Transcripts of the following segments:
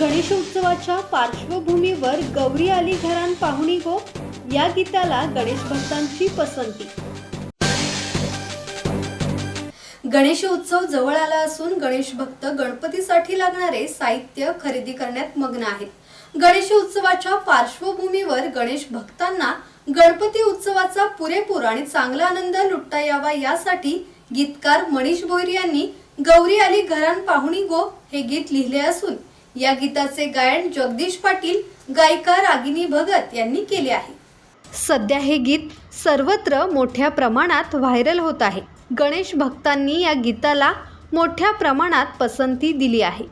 गणेशोत्सवाच्या पार्श्वभूमीवर गौरी आली घरान पाहुणी गो या गीताला गणेश भक्तांची पसंती. गणेशोत्सव जवळ आला असून गणेश भक्त गणपतीसाठी लागणारे साहित्य खरेदी करण्यात मग्न आहेत. गणेशोत्सवाच्या पार्श्वभूमीवर गणेश भक्तांना गणपती उत्सवाचा पुरेपूर आणि चांगला आनंद लुटता यावा यासाठी गीतकार मनीष भोईर यांनी गौरी आली घरान पाहुणी गो हे गीत लिहिले असून या गीताचे गायन जगदीश पाटील गायिका रागिनी भगत यांनी केले आहे. सध्या हे गीत सर्वत्र मोठ्या प्रमाणात व्हायरल होत आहे. गणेश भक्तांनी या गीताला मोठ्या प्रमाणात पसंती दिली आहे.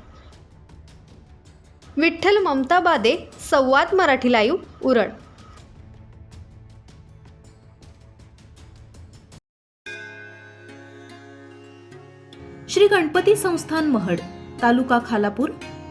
विठ्ठल ममता बादे संवाद मराठी लाईव्ह उरण. श्री गणपती संस्थान महड तालुका खालापूर